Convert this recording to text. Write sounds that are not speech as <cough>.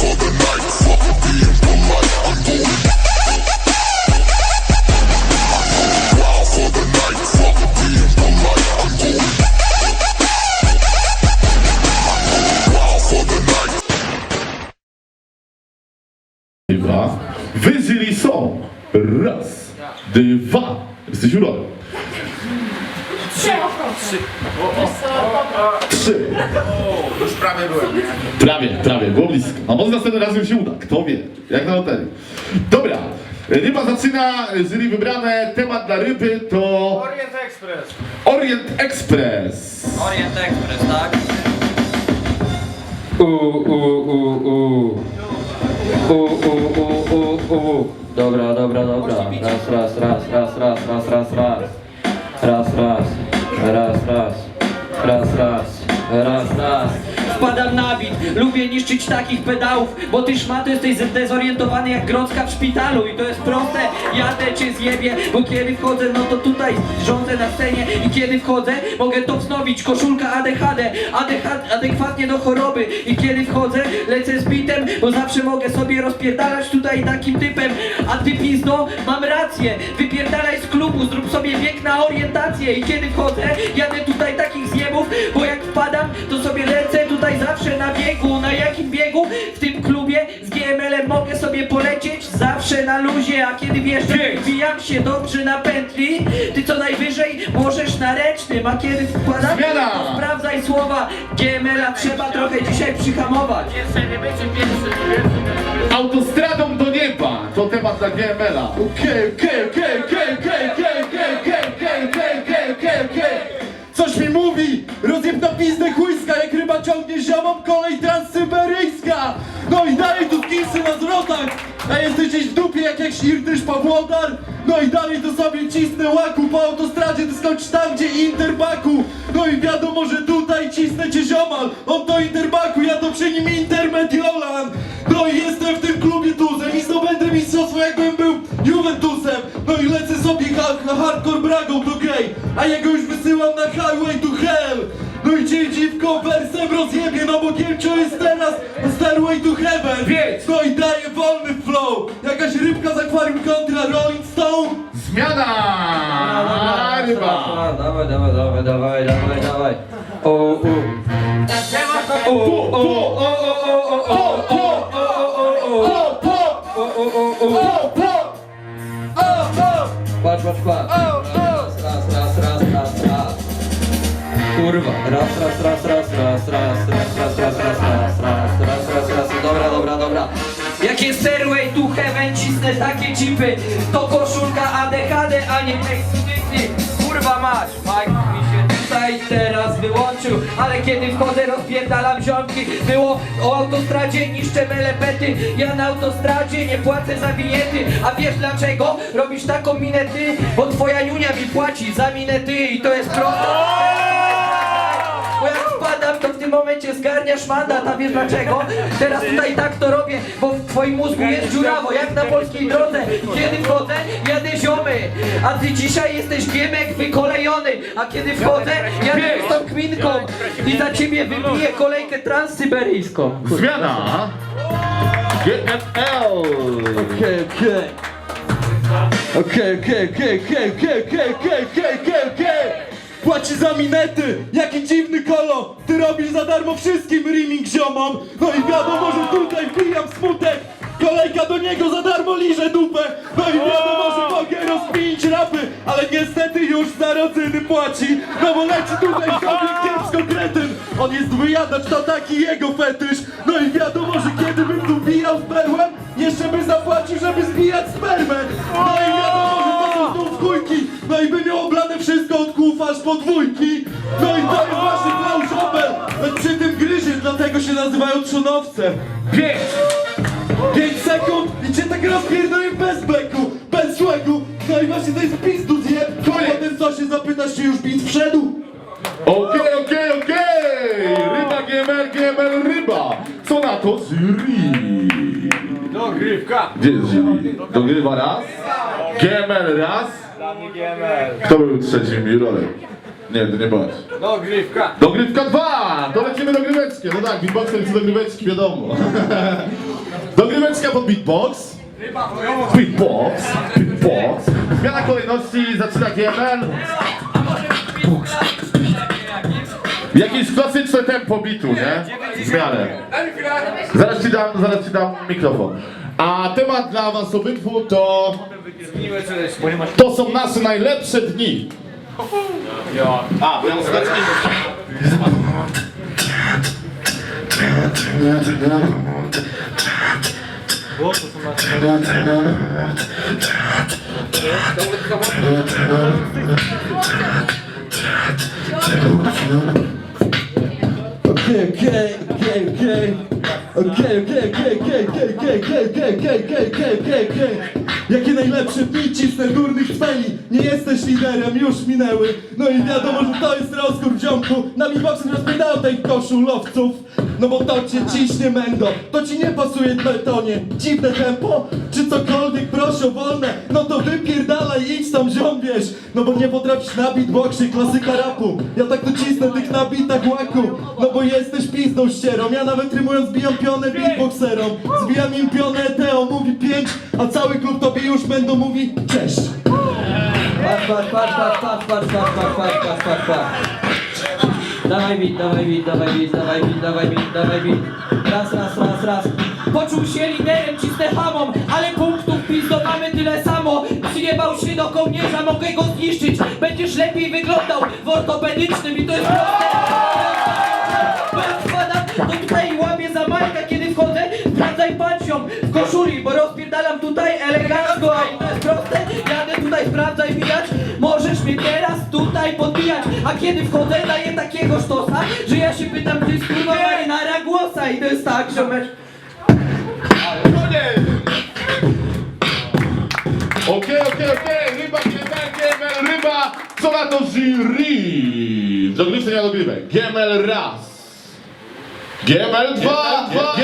for the night, fuck being polite. I'm going wild for the night, fuck being polite. I'm going wild for the night. Dwa. Wy jury są. Raz. Dwa. Jesteś urody. Trzy. Trzy. Już prawie byłem, nie? Prawie, prawie, było blisko. A może następnym razem się uda, kto wie, jak na loterii. Dobra, ryba zaczyna, jury wybrane, temat dla ryby to Orient Express. Orient Express. Orient Express, tak? U, u, u, u. U, u, u, u, u. Dobra, dobra, dobra. Raz, raz, raz, raz, raz, raz, raz, raz. Raz, raz. Raz, raz. Raz, raz. Raz, raz. Wpadam na bit, lubię niszczyć takich pedałów, bo ty szmato jesteś zdezorientowany jak grocka w szpitalu i to jest proste, jadę cię zjebie, bo kiedy wchodzę, no to tutaj rządzę na scenie i kiedy wchodzę, mogę to wznowić, koszulka ADHD, ADHD adekwatnie do choroby. I kiedy wchodzę, lecę z bitem, bo zawsze mogę sobie rozpierdalać tutaj takim typem, a ty pizdo, mam rację, wypierdalaj z klubu, zrób sobie bieg na orientację. I kiedy wchodzę, jadę tutaj takich zjebów, bo jak wpadam, to sobie lecę tutaj zawsze na biegu, na jakim biegu? W tym klubie z GML-em mogę sobie polecieć zawsze na luzie, a kiedy wjeżdżam, wbijam się dobrze na pętli, ty co najwyżej możesz na ręcznym, a kiedy Zmiana! to sprawdzaj słowa, GML-a trzeba trochę dzisiaj przyhamować. Autostradą do nieba, to temat dla GML-a. Okej, okej, okej, rozjeb na pizdę chujska, jak ryba ciągnie ziomą, kolej transsyberyjska. No i dalej tu skinsy na zwrotach, a jesteś gdzieś w dupie jak jakiś irtysz Pawłodar. No i dalej to sobie cisnę łaku, po autostradzie ty skończysz tam, gdzie Interbaku. No i wiadomo, że tutaj cisnę cię ziomal, on to Interbaku, ja to przy nim Intermediolan. No i jestem w tym klubie tuzem i zdobędę mistrzostwo jakbym był Juventusem No i lecę sobie ha hardcore bragą do gay A jego już wysyłam na highway to cię dziwko wersem rozjebie No bo Gielcio jest teraz stairway to heaven No i daje wolny flow Jakaś rybka z akwarium kontra Rolling Stone Zmiana! Ryba. Dawaj, dawaj, dawaj, dawaj, dawaj, dawaj. O, u. O, o, o, o, o, o, o, o, Po, Cisnę takie chipy To koszulka ADHD, a nie ekskluzywny Kurwa mać, Mike mi się tutaj teraz wyłączył Ale kiedy wchodzę rozpierdalam ziomki. Było o autostradzie niszczę melepety. Ja na autostradzie nie płacę za bijety A wiesz dlaczego? Robisz taką minę ty Bo twoja Junia mi płaci za minę ty I to jest proste to w tym momencie zgarniasz mandat, a wiesz dlaczego? Teraz tutaj tak to robię, bo w twoim mózgu jest dziurawo, jak na polskiej drodze. Kiedy wchodzę, jadę ziomy, a ty dzisiaj jesteś giemek wykolejony, a kiedy wchodzę, jadę z tą kminką i za ciebie wybiję kolejkę transsyberyjską. Zmiana! GML! Okej, okej Okej, okej, okej, okej, okej, okej, okej, okej, okej, okej Płaci za minety, jaki dziwny kolo Ty robisz za darmo wszystkim rimming ziomom. No i wiadomo, że tutaj wbijam smutek. Kolejka do niego za darmo liże dupę. No i wiadomo, że mogę rozpić rapy Ale niestety już za rodzyny płaci. No bo leci tutaj sobie kiepsko kretyn. On jest wyjadacz, to taki jego fetysz. No i wiadomo, że kiedy bym tu bijał z perłem Jeszcze by zapłacił, żeby zbijać spermę. No i wiadomo, No i by miał oblane wszystko od kłów aż po dwójki No i to jest właśnie Klausopel Przy tym gryzie, dlatego się nazywają trzonowce Pięć! 5 sekund i cię tak rozpierdolę bez beku, bez szłegu No i właśnie to jest pizdu zjeb Potem co się zapytasz, czy już bit wszedł? Okej, okej, okej! Ryba GML, GML, ryba! Co na to jury? Dogrywka. Gdzie jest jury? Dogrywa raz? GML raz? Kto był trzecim jurorem? Nie, to nie byłeś. Dogrywka. Dogrywka 2! To lecimy dogryweczki. No tak, beatboxer jest dogryweczki, wiadomo. <laughs> pod beatbox. Beatbox, beatbox. Zmiana kolejności, zaczyna GML. Jakieś klasyczne tempo bitu, nie? Zmianę. Zaraz ci dam, zaraz ci dam mikrofon. A temat dla was obydwu to... To są nasze najlepsze dni. A, muszę dać Okej, okej, Jakie najlepsze pici z górnych chweli Nie jesteś liderem, już minęły No i wiadomo, że to jest rozkór w ziomku Na beatboxing rozpędał tych koszulowców no bo to cię ciśnie mendo. To ci nie pasuje betonie Dziwne tempo, czy cokolwiek proszę o wolne No to wypierdalaj, idź tam ziom, wiesz. No bo nie potrafisz na beatboxie, klasyka rapu. Ja tak tu cisnę tych na bitach łaku. No bo jesteś pizdą ścierą. Ja nawet rymując zbijam pionę beatboxerom. Zbijam im pionę, Teo mówi pięć A cały klub tobie już będą mówi cześć. Patrz, patrz, patrz, patrz, patrz, patrz, patrz, patrz, patrz, patrz, patrz. Dawaj bit, dawaj bit, dawaj bit, dawaj bit, dawaj bit, dawaj bit. Raz, raz, raz, raz. Poczuł się liderem, cisnę hamą, ale punktów pizdo mamy tyle samo. Przyjebał się do kołnierza, mogę go zniszczyć. Będziesz lepiej wyglądał w ortopedycznym i to jest. Bo tutaj podbijać, a kiedy wchodzę, daję takiego sztosa, że ja się pytam, ty jest kurwa marynara głosa i to jest tak, że mecz... Okej, okej, okej, ryba, GML, GML, ryba, co na to jury? Żogliwce nie dogrywek, GML raz. GML dwa, dwa,